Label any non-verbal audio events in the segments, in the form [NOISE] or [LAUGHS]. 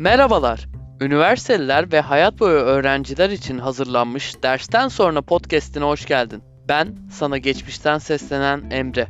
Merhabalar. Üniversiteliler ve hayat boyu öğrenciler için hazırlanmış dersten sonra podcast'ine hoş geldin. Ben sana geçmişten seslenen Emre.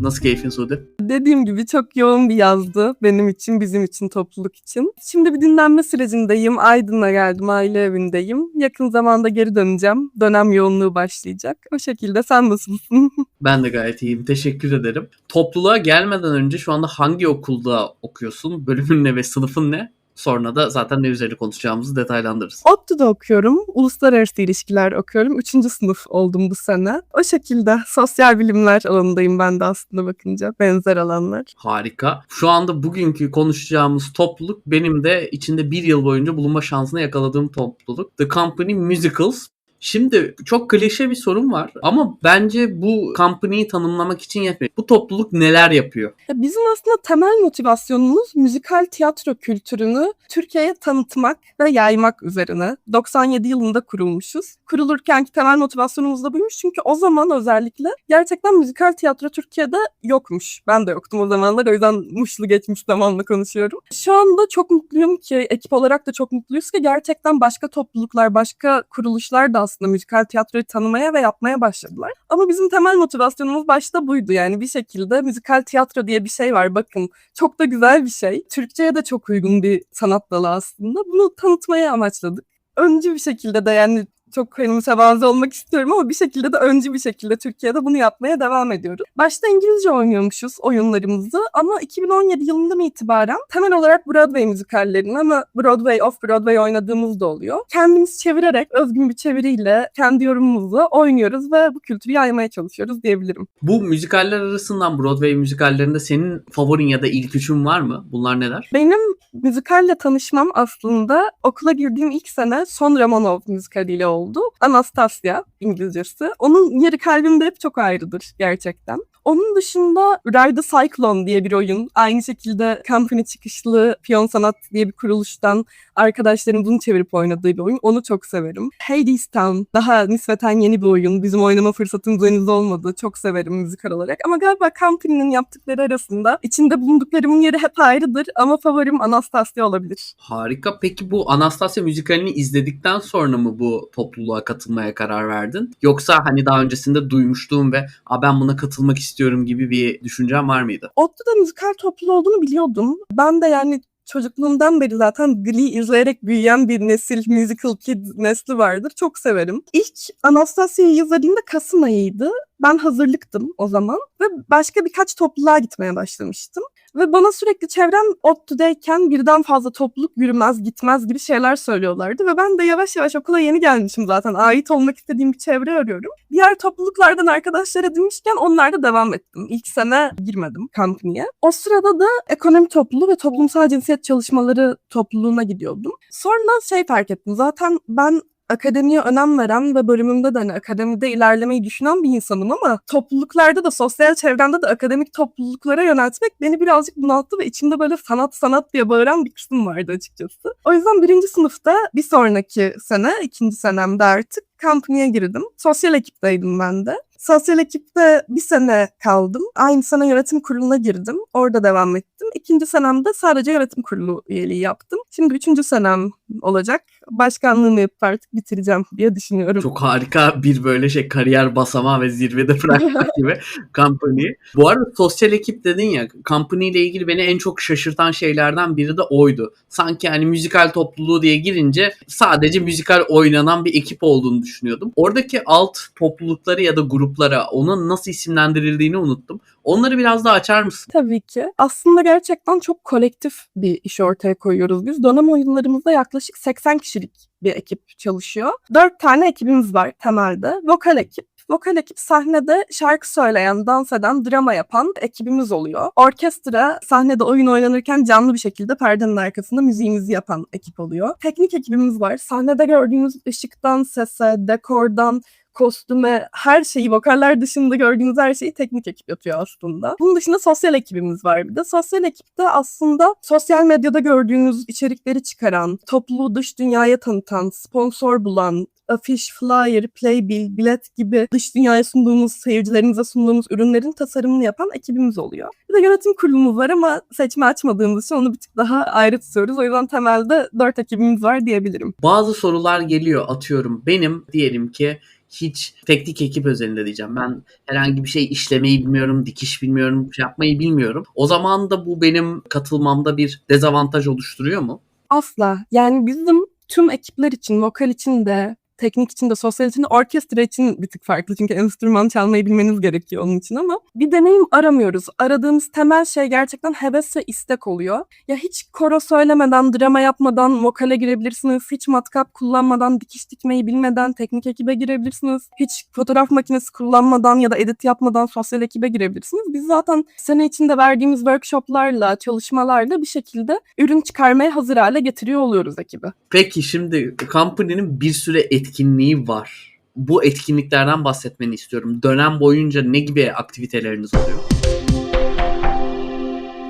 Nasıl keyfin Sude? Dediğim gibi çok yoğun bir yazdı benim için, bizim için, topluluk için. Şimdi bir dinlenme sürecindeyim. Aydın'a geldim, aile evindeyim. Yakın zamanda geri döneceğim. Dönem yoğunluğu başlayacak. O şekilde sen nasılsın? [LAUGHS] Ben de gayet iyiyim. Teşekkür ederim. Topluluğa gelmeden önce şu anda hangi okulda okuyorsun? Bölümün ne ve sınıfın ne? Sonra da zaten ne üzerine konuşacağımızı detaylandırırız. ODTÜ'de okuyorum. Uluslararası ilişkiler okuyorum. Üçüncü sınıf oldum bu sene. O şekilde sosyal bilimler alanındayım ben de aslında bakınca. Benzer alanlar. Harika. Şu anda bugünkü konuşacağımız topluluk benim de içinde bir yıl boyunca bulunma şansını yakaladığım topluluk. The Company Musicals. Şimdi çok klişe bir sorun var ama bence bu company'yi tanımlamak için yetmiyor. Bu topluluk neler yapıyor? Ya bizim aslında temel motivasyonumuz müzikal tiyatro kültürünü Türkiye'ye tanıtmak ve yaymak üzerine. 97 yılında kurulmuşuz. Kurulurkenki temel motivasyonumuz da buymuş. Çünkü o zaman özellikle gerçekten müzikal tiyatro Türkiye'de yokmuş. Ben de yoktum o zamanlar. O yüzden muşlu geçmiş zamanla konuşuyorum. Şu anda çok mutluyum ki, ekip olarak da çok mutluyuz ki gerçekten başka topluluklar, başka kuruluşlar da aslında müzikal tiyatroyu tanımaya ve yapmaya başladılar. Ama bizim temel motivasyonumuz başta buydu. Yani bir şekilde müzikal tiyatro diye bir şey var. Bakın çok da güzel bir şey. Türkçe'ye de çok uygun bir sanat dalı aslında. Bunu tanıtmaya amaçladık. Öncü bir şekilde de yani çok hani mütevazı olmak istiyorum ama bir şekilde de öncü bir şekilde Türkiye'de bunu yapmaya devam ediyoruz. Başta İngilizce oynuyormuşuz oyunlarımızı ama 2017 yılından itibaren temel olarak Broadway müzikallerini ama Broadway, off-Broadway oynadığımız da oluyor. Kendimiz çevirerek özgün bir çeviriyle kendi yorumumuzu oynuyoruz ve bu kültürü yaymaya çalışıyoruz diyebilirim. Bu müzikaller arasından Broadway müzikallerinde senin favorin ya da ilk üçün var mı? Bunlar neler? Benim müzikalle tanışmam aslında okula girdiğim ilk sene Son Romanov müzikaliyle oldu. Anastasia İngilizcesi. Onun yeri kalbimde hep çok ayrıdır gerçekten. Onun dışında Ride the Cyclone diye bir oyun. Aynı şekilde Company çıkışlı Piyon Sanat diye bir kuruluştan arkadaşlarım bunu çevirip oynadığı bir oyun. Onu çok severim. Hades Town daha nispeten yeni bir oyun. Bizim oynama fırsatımız henüz olmadı. Çok severim müzikal olarak. Ama galiba Company'nin yaptıkları arasında içinde bulunduklarımın yeri hep ayrıdır. Ama favorim Anastasia olabilir. Harika. Peki bu Anastasia müzikalini izledikten sonra mı bu topluluğa katılmaya karar verdin? Yoksa hani daha öncesinde duymuştuğum ve A, ben buna katılmak istiyorum gibi bir düşüncen var mıydı? ODTÜ'de müzikal topluluğu olduğunu biliyordum. Ben de yani çocukluğumdan beri zaten Glee izleyerek büyüyen bir nesil, musical kid nesli vardır. Çok severim. İlk Anastasia'yı izlediğimde Kasım ayıydı. Ben hazırlıktım o zaman ve başka birkaç topluluğa gitmeye başlamıştım. Ve bana sürekli çevrem ODTÜ'deyken birden fazla topluluk yürümez gitmez gibi şeyler söylüyorlardı. Ve ben de yavaş yavaş okula yeni gelmişim zaten. Ait olmak istediğim bir çevre arıyorum. Diğer topluluklardan arkadaşlar edinmişken onlarda devam ettim. İlk sene girmedim company'ye. O sırada da ekonomi topluluğu ve toplumsal cinsiyet çalışmaları topluluğuna gidiyordum. Sonra şey fark ettim. Zaten ben akademiye önem veren ve bölümümde de hani akademide ilerlemeyi düşünen bir insanım ama topluluklarda da sosyal çevremde de akademik topluluklara yöneltmek beni birazcık bunalttı ve içimde böyle sanat sanat diye bağıran bir kısım vardı açıkçası. O yüzden birinci sınıfta bir sonraki sene, ikinci senemde artık company'ye girdim. Sosyal ekipteydim ben de. Sosyal ekipte bir sene kaldım. Aynı sene yönetim kuruluna girdim. Orada devam ettim. İkinci senemde sadece yönetim kurulu üyeliği yaptım. Şimdi üçüncü senem olacak. Başkanlığını yapıp artık bitireceğim diye düşünüyorum. Çok harika bir böyle şey kariyer basamağı ve zirvede bırakmak gibi [LAUGHS] company. Bu arada sosyal ekip dedin ya company ile ilgili beni en çok şaşırtan şeylerden biri de oydu. Sanki hani müzikal topluluğu diye girince sadece müzikal oynanan bir ekip olduğunu düşünüyordum. Oradaki alt toplulukları ya da gruplara onun nasıl isimlendirildiğini unuttum. Onları biraz daha açar mısın? Tabii ki. Aslında gerçekten çok kolektif bir iş ortaya koyuyoruz biz. Dönem oyunlarımızda yaklaşık 80 kişilik bir ekip çalışıyor. 4 tane ekibimiz var temelde. Vokal ekip, Vokal ekip sahnede şarkı söyleyen, dans eden, drama yapan ekibimiz oluyor. Orkestra sahnede oyun oynanırken canlı bir şekilde perdenin arkasında müziğimizi yapan ekip oluyor. Teknik ekibimiz var. Sahnede gördüğünüz ışıktan sese, dekordan, kostüme, her şeyi, vokaller dışında gördüğünüz her şeyi teknik ekip yapıyor aslında. Bunun dışında sosyal ekibimiz var bir de. Sosyal ekipte aslında sosyal medyada gördüğünüz içerikleri çıkaran, topluluğu dış dünyaya tanıtan, sponsor bulan, afiş, flyer, playbill, bilet gibi dış dünyaya sunduğumuz, seyircilerimize sunduğumuz ürünlerin tasarımını yapan ekibimiz oluyor. Bir de yönetim kurulumuz var ama seçme açmadığımız için onu bir tık daha ayrı tutuyoruz. O yüzden temelde dört ekibimiz var diyebilirim. Bazı sorular geliyor atıyorum. Benim diyelim ki hiç teknik ekip özelinde diyeceğim. Ben herhangi bir şey işlemeyi bilmiyorum, dikiş bilmiyorum, şey yapmayı bilmiyorum. O zaman da bu benim katılmamda bir dezavantaj oluşturuyor mu? Asla. Yani bizim tüm ekipler için, vokal için de, teknik için de, sosyal için de, orkestra için bir tık farklı. Çünkü enstrüman çalmayı bilmeniz gerekiyor onun için ama bir deneyim aramıyoruz. Aradığımız temel şey gerçekten heves ve istek oluyor. Ya hiç koro söylemeden, drama yapmadan vokale girebilirsiniz. Hiç matkap kullanmadan, dikiş dikmeyi bilmeden teknik ekibe girebilirsiniz. Hiç fotoğraf makinesi kullanmadan ya da edit yapmadan sosyal ekibe girebilirsiniz. Biz zaten sene içinde verdiğimiz workshoplarla, çalışmalarla bir şekilde ürün çıkarmaya hazır hale getiriyor oluyoruz ekibi. Peki şimdi Company'nin bir süre etkinliği var. Bu etkinliklerden bahsetmeni istiyorum. Dönem boyunca ne gibi aktiviteleriniz oluyor?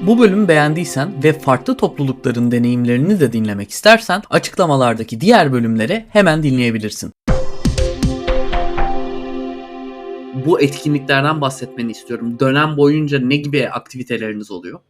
Bu bölümü beğendiysen ve farklı toplulukların deneyimlerini de dinlemek istersen açıklamalardaki diğer bölümleri hemen dinleyebilirsin. Bu etkinliklerden bahsetmeni istiyorum. Dönem boyunca ne gibi aktiviteleriniz oluyor?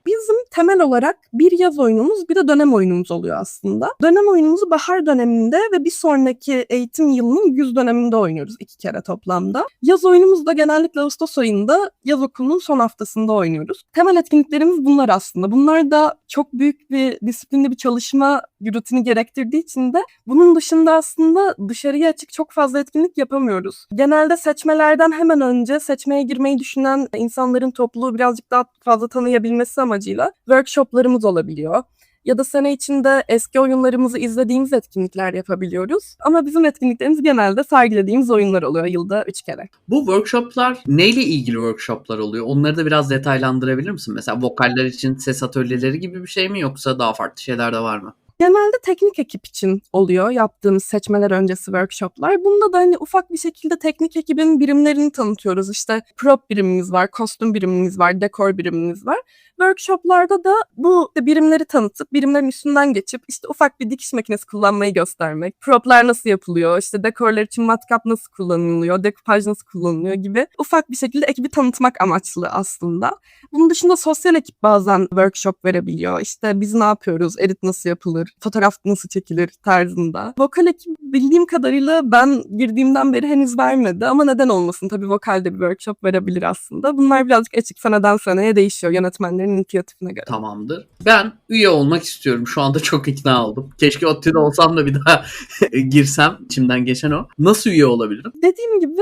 Temel olarak bir yaz oyunumuz bir de dönem oyunumuz oluyor aslında. Dönem oyunumuzu bahar döneminde ve bir sonraki eğitim yılının güz döneminde oynuyoruz iki kere toplamda. Yaz oyunumuzu da genellikle Ağustos ayında yaz okulunun son haftasında oynuyoruz. Temel etkinliklerimiz bunlar aslında. Bunlar da çok büyük bir disiplinli bir çalışma rutini gerektirdiği için de bunun dışında aslında dışarıya açık çok fazla etkinlik yapamıyoruz. Genelde seçmelerden hemen önce seçmeye girmeyi düşünen insanların topluluğu birazcık daha fazla tanıyabilmesi amacıyla workshoplarımız olabiliyor. Ya da sene içinde eski oyunlarımızı izlediğimiz etkinlikler yapabiliyoruz. Ama bizim etkinliklerimiz genelde sergilediğimiz oyunlar oluyor yılda üç kere. Bu workshoplar neyle ilgili workshoplar oluyor? Onları da biraz detaylandırabilir misin? Mesela vokaller için ses atölyeleri gibi bir şey mi yoksa daha farklı şeyler de var mı? Genelde teknik ekip için oluyor yaptığımız seçmeler öncesi workshoplar. Bunda da hani ufak bir şekilde teknik ekibin birimlerini tanıtıyoruz. İşte prop birimimiz var, kostüm birimimiz var, dekor birimimiz var. Workshoplarda da bu birimleri tanıtıp birimlerin üstünden geçip işte ufak bir dikiş makinesi kullanmayı göstermek, proplar nasıl yapılıyor, işte dekorlar için matkap nasıl kullanılıyor, dekupaj nasıl kullanılıyor gibi ufak bir şekilde ekibi tanıtmak amaçlı aslında. Bunun dışında sosyal ekip bazen workshop verebiliyor. İşte biz ne yapıyoruz, edit nasıl yapılır, fotoğraf nasıl çekilir tarzında. Vokal ekip bildiğim kadarıyla ben girdiğimden beri henüz vermedi ama neden olmasın tabii vokalde bir workshop verebilir aslında. Bunlar birazcık açık seneden seneye değişiyor yönetmenlerin inisiyatifine göre. Tamamdır. Ben üye olmak istiyorum. Şu anda çok ikna oldum. Keşke ODTÜ'de olsam da bir daha [LAUGHS] girsem. İçimden geçen o. Nasıl üye olabilirim? Dediğim gibi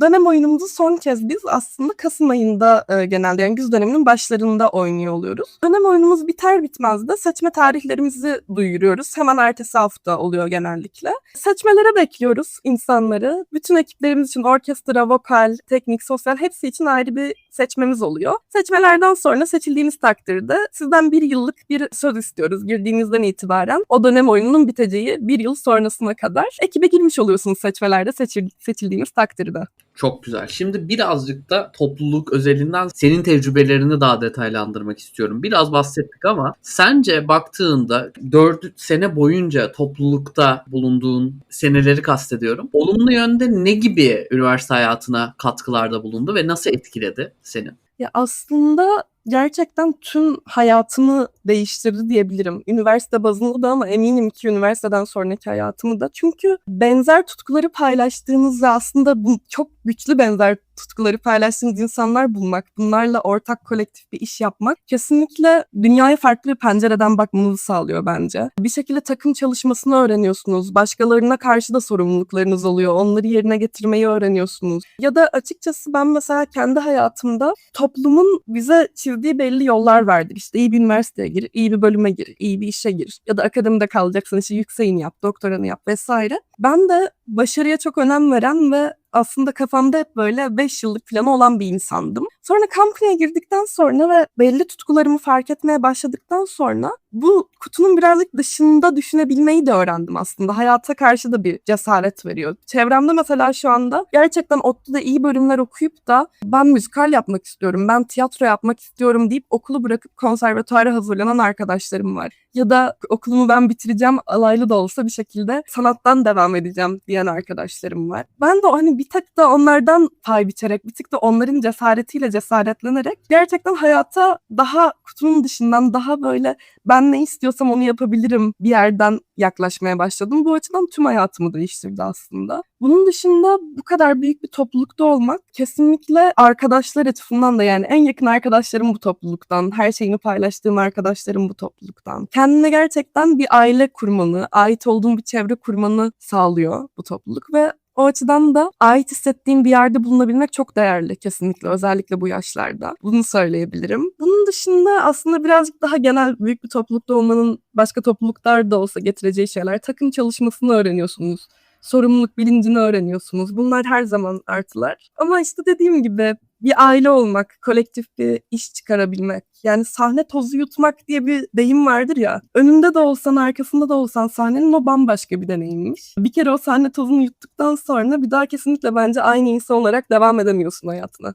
dönem oyunumuzu son kez biz aslında Kasım ayında e, genelde yani güz döneminin başlarında oynuyor oluyoruz. Dönem oyunumuz biter bitmez de seçme tarihlerimizi duyuruyoruz. Hemen ertesi hafta oluyor genellikle. Seçmelere bekliyoruz insanları. Bütün ekiplerimiz için orkestra, vokal, teknik, sosyal hepsi için ayrı bir seçmemiz oluyor. Seçmelerden sonra seçildiğiniz takdirde sizden bir yıllık bir söz istiyoruz girdiğinizden itibaren. O dönem oyununun biteceği bir yıl sonrasına kadar ekibe girmiş oluyorsunuz seçmelerde seçil, seçildiğiniz takdirde. Çok güzel. Şimdi birazcık da topluluk özelinden senin tecrübelerini daha detaylandırmak istiyorum. Biraz bahsettik ama sence baktığında 4 sene boyunca toplulukta bulunduğun seneleri kastediyorum. Olumlu yönde ne gibi üniversite hayatına katkılarda bulundu ve nasıl etkiledi seni? Ya aslında gerçekten tüm hayatımı değiştirdi diyebilirim. Üniversite bazında da ama eminim ki üniversiteden sonraki hayatımı da. Çünkü benzer tutkuları paylaştığınız ve aslında bu çok güçlü benzer tutkuları paylaştığınız insanlar bulmak, bunlarla ortak kolektif bir iş yapmak kesinlikle dünyaya farklı bir pencereden bakmanızı sağlıyor bence. Bir şekilde takım çalışmasını öğreniyorsunuz. Başkalarına karşı da sorumluluklarınız oluyor. Onları yerine getirmeyi öğreniyorsunuz. Ya da açıkçası ben mesela kendi hayatımda toplumun bize çizdiği belli yollar vardır. İşte iyi bir üniversiteye gir, iyi bir bölüme gir, iyi bir işe gir. Ya da akademide kalacaksın işte yükseğini yap, doktoranı yap vesaire. Ben de başarıya çok önem veren ve aslında kafamda hep böyle 5 yıllık planı olan bir insandım. Sonra company'e girdikten sonra ve belli tutkularımı fark etmeye başladıktan sonra bu kutunun birazcık dışında düşünebilmeyi de öğrendim aslında. Hayata karşı da bir cesaret veriyor. Çevremde mesela şu anda gerçekten ODTÜ'de iyi bölümler okuyup da ben müzikal yapmak istiyorum, ben tiyatro yapmak istiyorum deyip okulu bırakıp konservatuara hazırlanan arkadaşlarım var. Ya da okulumu ben bitireceğim, alaylı da olsa bir şekilde sanattan devam edeceğim diyen arkadaşlarım var. Ben de hani bir tek de onlardan pay biçerek, bir tık da onların cesaretiyle cesaretlenerek gerçekten hayata daha kutunun dışından daha böyle ben ne istiyorsam onu yapabilirim bir yerden yaklaşmaya başladım. Bu açıdan tüm hayatımı değiştirdi aslında. Bunun dışında bu kadar büyük bir toplulukta olmak kesinlikle arkadaşlar etrafından da yani en yakın arkadaşlarım bu topluluktan, her şeyimi paylaştığım arkadaşlarım bu topluluktan. Kendine gerçekten bir aile kurmanı, ait olduğun bir çevre kurmanı sağlıyor bu topluluk ve o açıdan da ait hissettiğim bir yerde bulunabilmek çok değerli kesinlikle özellikle bu yaşlarda. Bunu söyleyebilirim. Bunun dışında aslında birazcık daha genel büyük bir toplulukta olmanın başka topluluklar da olsa getireceği şeyler. Takım çalışmasını öğreniyorsunuz. Sorumluluk bilincini öğreniyorsunuz. Bunlar her zaman artılar. Ama işte dediğim gibi bir aile olmak, kolektif bir iş çıkarabilmek. Yani sahne tozu yutmak diye bir deyim vardır ya. Önünde de olsan, arkasında da olsan sahnenin o bambaşka bir deneyimmiş. Bir kere o sahne tozunu yuttuktan sonra bir daha kesinlikle bence aynı insan olarak devam edemiyorsun hayatına.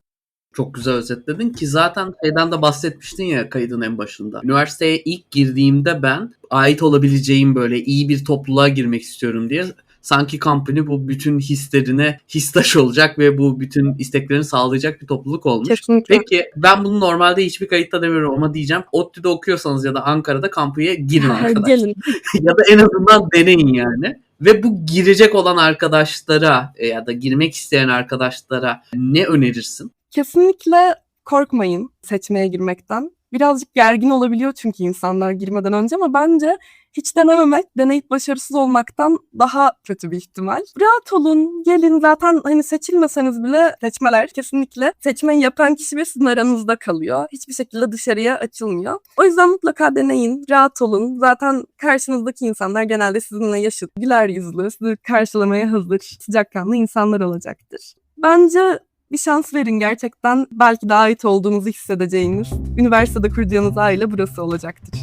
Çok güzel özetledin ki zaten şeyden de bahsetmiştin ya kaydın en başında. Üniversiteye ilk girdiğimde ben ait olabileceğim böyle iyi bir topluluğa girmek istiyorum diye sanki company bu bütün hislerine histaş olacak ve bu bütün isteklerini sağlayacak bir topluluk olmuş. Kesinlikle. Peki ben bunu normalde hiçbir kayıtta demiyorum ama diyeceğim. ODTÜ'de okuyorsanız ya da Ankara'da kampüye girin [LAUGHS] arkadaşlar. [LAUGHS] Ya da en azından deneyin yani. Ve bu girecek olan arkadaşlara e, ya da girmek isteyen arkadaşlara ne önerirsin? Kesinlikle korkmayın seçmeye girmekten. Birazcık gergin olabiliyor çünkü insanlar girmeden önce ama bence hiç denememek, deneyip başarısız olmaktan daha kötü bir ihtimal. Rahat olun, gelin zaten hani seçilmeseniz bile seçmeler kesinlikle seçmeyi yapan kişi ve sizin aranızda kalıyor. Hiçbir şekilde dışarıya açılmıyor. O yüzden mutlaka deneyin, rahat olun. Zaten karşınızdaki insanlar genelde sizinle yaşıt, güler yüzlü, sizi karşılamaya hazır, sıcakkanlı insanlar olacaktır. Bence bir şans verin gerçekten. Belki de ait olduğunuzu hissedeceğiniz, üniversitede kuracağınız aile burası olacaktır.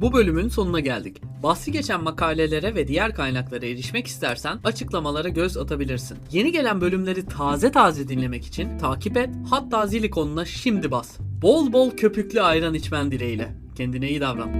Bu bölümün sonuna geldik. Bahsi geçen makalelere ve diğer kaynaklara erişmek istersen açıklamalara göz atabilirsin. Yeni gelen bölümleri taze taze dinlemek için takip et hatta zil ikonuna şimdi bas. Bol bol köpüklü ayran içmen dileğiyle. Kendine iyi davran.